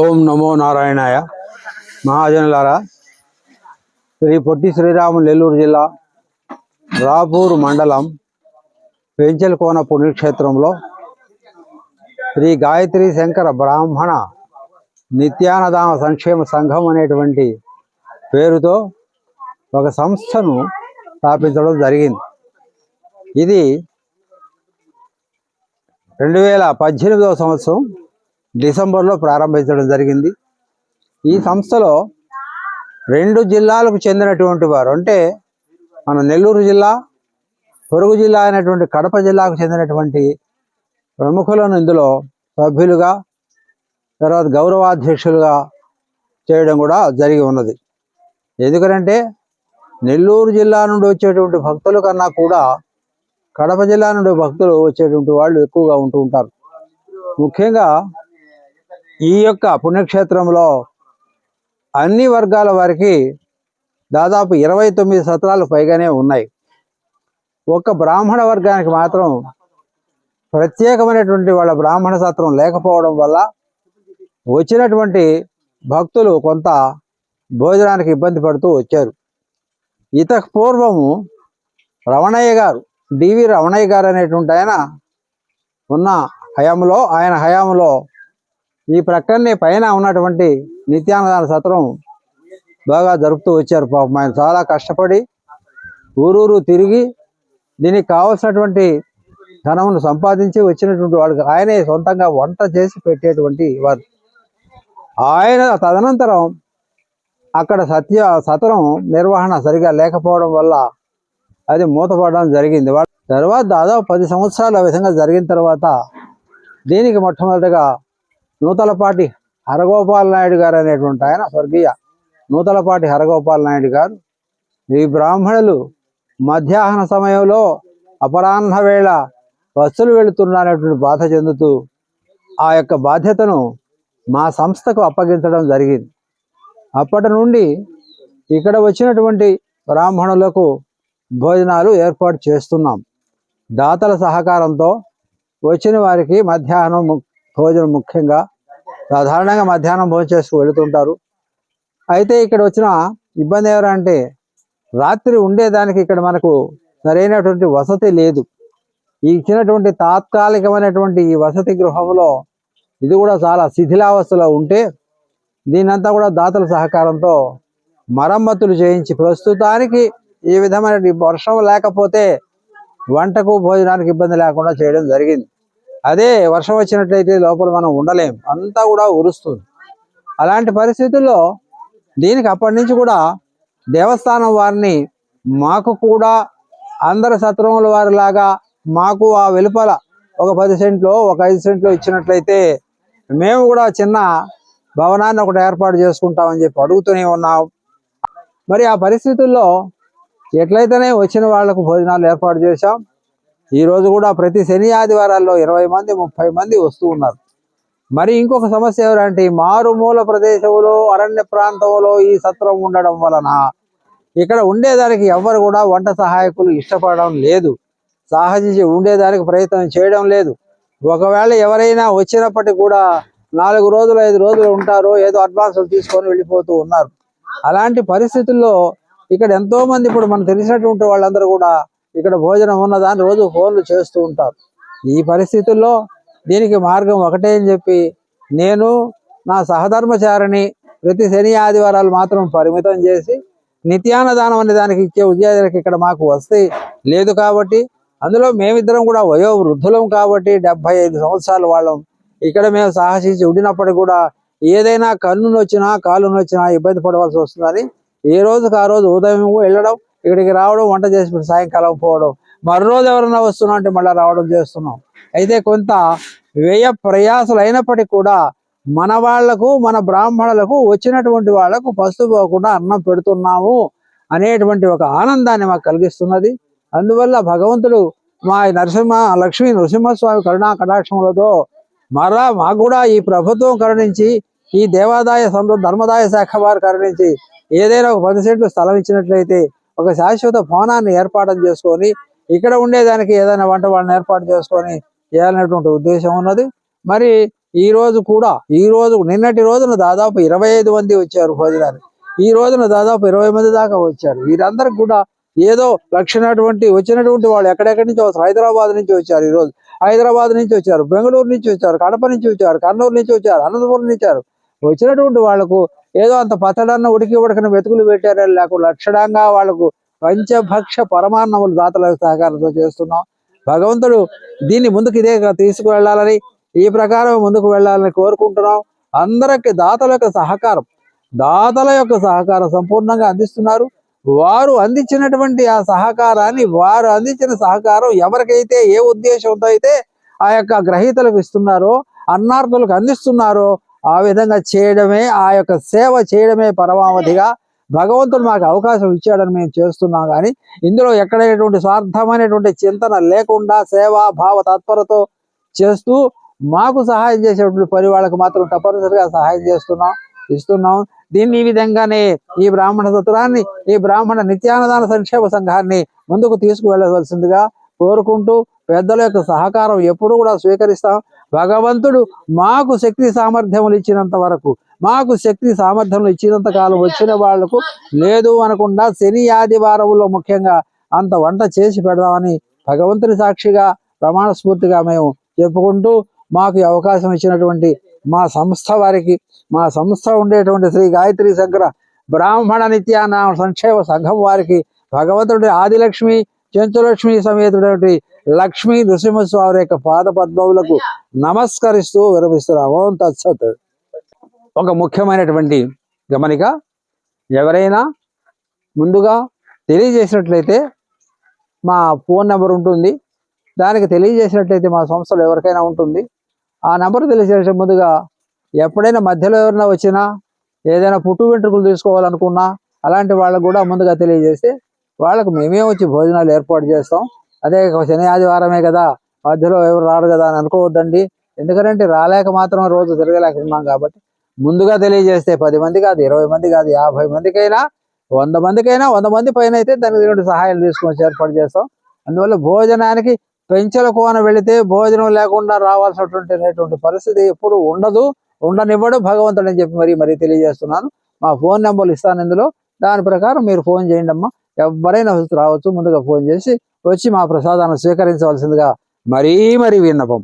ఓం నమో నారాయణాయ. మహాజనులారా శ్రీ పొట్టి శ్రీరాములు నెల్లూరు జిల్లా రాపూర్ మండలం పెంచలకోన పుణ్యక్షేత్రంలో శ్రీ గాయత్రి శంకర బ్రాహ్మణ నిత్యానదామ సంక్షేమ సంఘం అనేటువంటి పేరుతో ఒక సంస్థను స్థాపించడం జరిగింది. ఇది రెండు వేల పద్దెనిమిదవ సంవత్సరం డిసెంబర్లో ప్రారంభించడం జరిగింది. ఈ సంస్థలో రెండు జిల్లాలకు చెందినటువంటి వారు అంటే మన నెల్లూరు జిల్లా పొరుగు జిల్లా అయినటువంటి కడప జిల్లాకు చెందినటువంటి ప్రముఖులను ఇందులో సభ్యులుగా తర్వాత గౌరవాధ్యక్షులుగా చేయడం కూడా జరిగి ఉన్నది. ఎందుకంటే నెల్లూరు జిల్లా నుండి వచ్చేటువంటి భక్తుల కన్నా కూడా కడప జిల్లా నుండి భక్తులు వచ్చేటువంటి వాళ్ళు ఎక్కువగా ఉంటూ ఉంటారు. ముఖ్యంగా ఈ యొక్క పుణ్యక్షేత్రంలో అన్ని వర్గాల వారికి దాదాపు ఇరవై తొమ్మిది సత్రాలు పైగానే ఉన్నాయి. ఒక్క బ్రాహ్మణ వర్గానికి మాత్రం ప్రత్యేకమైనటువంటి వాళ్ళ బ్రాహ్మణ సత్రం లేకపోవడం వల్ల వచ్చినటువంటి భక్తులు కొంత భోజనానికి ఇబ్బంది పడుతూ వచ్చారు. ఇతక పూర్వము రమణయ్య గారు డివి రమణయ్య గారు అనేటువంటి ఆయన ఉన్న హయాంలో ఆయన హయాంలో ఈ ప్రక్కనే పైన ఉన్నటువంటి నిత్యానదాన సత్రం బాగా జరుపుతూ వచ్చారు పాపం. ఆయన చాలా కష్టపడి ఊరూరు తిరిగి దీనికి కావలసినటువంటి ధనమును సంపాదించి వచ్చినటువంటి వాళ్ళకి ఆయనే సొంతంగా వంట చేసి పెట్టేటువంటి వారు. ఆయన తదనంతరం అక్కడ సత్య సత్రం నిర్వహణ సరిగా లేకపోవడం వల్ల అది మూతపడడం జరిగింది. తర్వాత దాదాపు పది సంవత్సరాలు ఆ విధంగా జరిగిన తర్వాత దీనికి మొట్టమొదటిగా నూతలపాటి హరగోపాల్ నాయుడు గారు అనేటువంటి ఆయన స్వర్గీయ నూతలపాటి హరగోపాల్ నాయుడు గారు. ఈ బ్రాహ్మణులు మధ్యాహ్న సమయంలో అపరాహ్న వేళ బస్సులు వెళుతున్నారనేటువంటి బాధ చెందుతూ ఆ యొక్క బాధ్యతను మా సంస్థకు అప్పగించడం జరిగింది. అప్పటి నుండి ఇక్కడ వచ్చినటువంటి బ్రాహ్మణులకు భోజనాలు ఏర్పాటు చేస్తున్నాం. దాతల సహకారంతో వచ్చిన వారికి మధ్యాహ్నం భోజనం ముఖ్యంగా సాధారణంగా మధ్యాహ్నం భోజనం చేసి వెళుతుంటారు. అయితే ఇక్కడ వచ్చిన ఇబ్బంది ఎవరంటే రాత్రి ఉండేదానికి ఇక్కడ మనకు సరైనటువంటి వసతి లేదు. ఈ ఇచ్చినటువంటి తాత్కాలికమైనటువంటి ఈ వసతి గృహంలో ఇది కూడా చాలా శిథిలావస్థలో ఉంటే దీనంతా కూడా దాతల సహకారంతో మరమ్మతులు చేయించి ప్రస్తుతానికి ఈ విధమైన వర్షం లేకపోతే వంటకు భోజనానికి ఇబ్బంది లేకుండా చేయడం జరిగింది. అదే వర్షం వచ్చినట్లయితే లోపల మనం ఉండలేం. అంతా కూడా ఉరుస్తుంది. అలాంటి పరిస్థితుల్లో దీనికి అప్పటి నుంచి కూడా దేవస్థానం వారిని మాకు కూడా అందరి సత్రముల వారిలాగా మాకు ఆ వెలుపల ఒక పది సెంట్లో ఒక ఐదు సెంట్లు ఇచ్చినట్లయితే మేము కూడా చిన్న భవనాన్ని ఒకటి ఏర్పాటు చేసుకుంటామని చెప్పి అడుగుతూనే ఉన్నాం. మరి ఆ పరిస్థితుల్లో ఎట్లయితేనే వచ్చిన వాళ్ళకు భోజనాలు ఏర్పాటు చేశాం. ఈ రోజు కూడా ప్రతి శని ఆదివారాల్లో ఇరవై మంది ముప్పై మంది వస్తూ ఉన్నారు. మరి ఇంకొక సమస్య ఎవరంటే మారుమూల ప్రదేశంలో అరణ్య ప్రాంతంలో ఈ సత్రం ఉండడం వలన ఇక్కడ ఉండేదానికి ఎవ్వరు కూడా వంట సహాయకులు ఇష్టపడడం లేదు. సహజించి ఉండేదానికి ప్రయత్నం చేయడం లేదు. ఒకవేళ ఎవరైనా వచ్చినప్పటికీ కూడా నాలుగు రోజులు ఐదు రోజులు ఉంటారు ఏదో అడ్వాన్సులు తీసుకొని వెళ్ళిపోతూ ఉన్నారు. అలాంటి పరిస్థితుల్లో ఇక్కడ ఎంతో మంది ఇప్పుడు మనకు తెలిసినటువంటి వాళ్ళందరూ కూడా ఇక్కడ భోజనం ఉన్నదాన్ని రోజు ఫోన్లు చేస్తూ ఉంటారు. ఈ పరిస్థితుల్లో దీనికి మార్గం ఒకటే అని చెప్పి నేను నా సహధర్మచారిని ప్రతి శని ఆదివారాలు మాత్రం పరిమితం చేసి నిత్యాన్నదానం అనే దానికి ఇచ్చే ఉద్యోగులకు ఇక్కడ మాకు వస్తే లేదు కాబట్టి అందులో మేమిద్దరం కూడా వయో వృద్ధులం కాబట్టి డెబ్బై ఐదు సంవత్సరాల వాళ్ళం. ఇక్కడ మేము సాహసించి ఉండినప్పటికీ కూడా ఏదైనా కన్ను నొచ్చినా కాలు నొచ్చినా ఇబ్బంది పడవలసి వస్తుందని ఏ రోజుకి ఆ రోజు ఉదయం వెళ్ళడం ఇక్కడికి రావడం వంట చేసి సాయంకాలం పోవడం. మరోజు రోజు ఎవరైనా వస్తున్నా అంటే మళ్ళీ రావడం చేస్తున్నాం. అయితే కొంత వ్యయ ప్రయాసలు అయినప్పటికీ కూడా మన వాళ్ళకు మన బ్రాహ్మణులకు వచ్చినటువంటి వాళ్ళకు పస్తు పోకుండా అన్నం పెడుతున్నాము అనేటువంటి ఒక ఆనందాన్ని మాకు కలిగిస్తున్నది. అందువల్ల భగవంతుడు మా నరసింహ లక్ష్మీ నరసింహస్వామి కరుణా కటాక్షములతో మరలా మాకు కూడా ఈ ప్రభుత్వం కరుణించి ఈ దేవాదాయ సంఘ ధర్మదాయ శాఖ వారు కరుణించి ఏదైనా ఒక పది సెంట్లు స్థలం ఇచ్చినట్లయితే ఒక శాశ్వత భవనాన్ని ఏర్పాటు చేసుకొని ఇక్కడ ఉండేదానికి ఏదైనా వంట వాళ్ళని ఏర్పాటు చేసుకొని చేయాలనేటువంటి ఉద్దేశం ఉన్నది. మరి ఈ రోజు కూడా ఈ రోజు నిన్నటి రోజున దాదాపు ఇరవై ఐదు మంది వచ్చారు భోజనానికి. ఈ రోజున దాదాపు ఇరవై మంది దాకా వచ్చారు. వీరందరికి కూడా ఏదో లక్షణటువంటి వచ్చినటువంటి వాళ్ళు ఎక్కడెక్కడి నుంచి వస్తారు హైదరాబాద్ నుంచి వచ్చారు ఈ రోజు. హైదరాబాద్ నుంచి వచ్చారు బెంగళూరు నుంచి వచ్చారు కడప నుంచి వచ్చారు కర్నూలు నుంచి వచ్చారు అనంతపురం నుంచి వచ్చారు. వచ్చినటువంటి వాళ్ళకు ఏదో అంత పచ్చడన్న ఉడికి ఉడకన వెతుకులు పెట్టారని లేకుండా లక్షణంగా వాళ్ళకు పంచభక్ష పరమాన్నములు దాతల సహకారంతో చేస్తున్నాం. భగవంతుడు దీన్ని ముందుకు ఇదే తీసుకువెళ్ళాలని ఈ ప్రకారం ముందుకు వెళ్ళాలని కోరుకుంటున్నాం. అందరికి దాతల యొక్క సహకారం దాతల యొక్క సహకారం సంపూర్ణంగా అందిస్తున్నారు. వారు అందించినటువంటి ఆ సహకారాన్ని వారు అందించిన సహకారం ఎవరికైతే ఏ ఉద్దేశంతో అయితే ఆ యొక్క గ్రహీతలకు ఇస్తున్నారో అన్నార్థులకు అందిస్తున్నారో ఆ విధంగా చేయడమే ఆ యొక్క సేవ చేయడమే పరమావధిగా భగవంతుడు మాకు అవకాశం ఇచ్చాడని మేము చేస్తున్నాం. కానీ ఇందులో ఎక్కడైనటువంటి స్వార్థమైనటువంటి చింతన లేకుండా సేవా భావ తత్పరతో చేస్తూ మాకు సహాయం చేసేటువంటి పని వాళ్ళకు మాత్రం తప్పనిసరిగా సహాయం చేస్తున్నాం ఇస్తున్నాం. దీన్ని ఈ విధంగానే ఈ బ్రాహ్మణ సత్రాన్ని ఈ బ్రాహ్మణ నిత్యానదాన సంక్షేమ సంఘాన్ని ముందుకు తీసుకువెళ్ళవలసిందిగా కోరుకుంటూ పెద్దల యొక్క సహకారం ఎప్పుడు కూడా స్వీకరిస్తాం. భగవంతుడు మాకు శక్తి సామర్థ్యములు ఇచ్చినంత వరకు మాకు శక్తి సామర్థ్యములు ఇచ్చినంత కాలం వచ్చిన వాళ్ళకు లేదు అనకుండా శని ఆదివారంలో ముఖ్యంగా అంత వంట చేసి పెడదామని భగవంతుని సాక్షిగా ప్రమాణ స్ఫూర్తిగా మేము చెప్పుకుంటూ మాకు అవకాశం ఇచ్చినటువంటి మా సంస్థ వారికి మా సంస్థ ఉండేటువంటి శ్రీ గాయత్రి శంకర బ్రాహ్మణ నిత్యానామ సంక్షేమ సంఘం వారికి భగవంతుడి ఆదిలక్ష్మి చెంచులక్ష్మి సమేతుడైనటువంటి లక్ష్మీ నృసింహస్వామి యొక్క పాద పద్మములకు నమస్కరిస్తూ విరమిస్తున్నాము తత్సత్. ఒక ముఖ్యమైనటువంటి గమనిక ఎవరైనా ముందుగా తెలియజేసినట్లయితే మా ఫోన్ నెంబర్ ఉంటుంది. దానికి తెలియజేసినట్లయితే మా సంస్థలో ఎవరికైనా ఉంటుంది. ఆ నెంబర్ తెలియజేసే ముందుగా ఎప్పుడైనా మధ్యలో ఎవరైనా వచ్చినా ఏదైనా పుట్టు వెంట్రుకలు తీసుకోవాలనుకున్నా అలాంటి వాళ్ళకు కూడా ముందుగా తెలియజేస్తే వాళ్ళకు మేమే వచ్చి భోజనాలు ఏర్పాటు చేస్తాం. అదే శని ఆదివారమే కదా మధ్యలో ఎవరు రారు కదా అని అనుకోవద్దండి. ఎందుకంటే రాలేక మాత్రం రోజు తిరగలేక ఉన్నాం కాబట్టి ముందుగా తెలియజేస్తే పది మంది కాదు ఇరవై మంది కాదు యాభై మందికైనా వంద మందికైనా వంద మంది పైన అయితే దానికి సహాయాలు తీసుకొని ఏర్పాటు చేస్తాం. అందువల్ల భోజనానికి పెంచల కోన వెళితే భోజనం లేకుండా రావాల్సినటువంటి పరిస్థితి ఎప్పుడు ఉండదు ఉండనివ్వడు భగవంతుడు అని చెప్పి మరి మరి తెలియజేస్తున్నాను. మా ఫోన్ నెంబర్లు ఇస్తాను ఇందులో. దాని ప్రకారం మీరు ఫోన్ చేయండి అమ్మా ఎవరైనా రావచ్చు ముందుగా ఫోన్ చేసి వచ్చి మా ప్రసాదాన్ని స్వీకరించవలసిందిగా మరీ మరీ విన్నపం.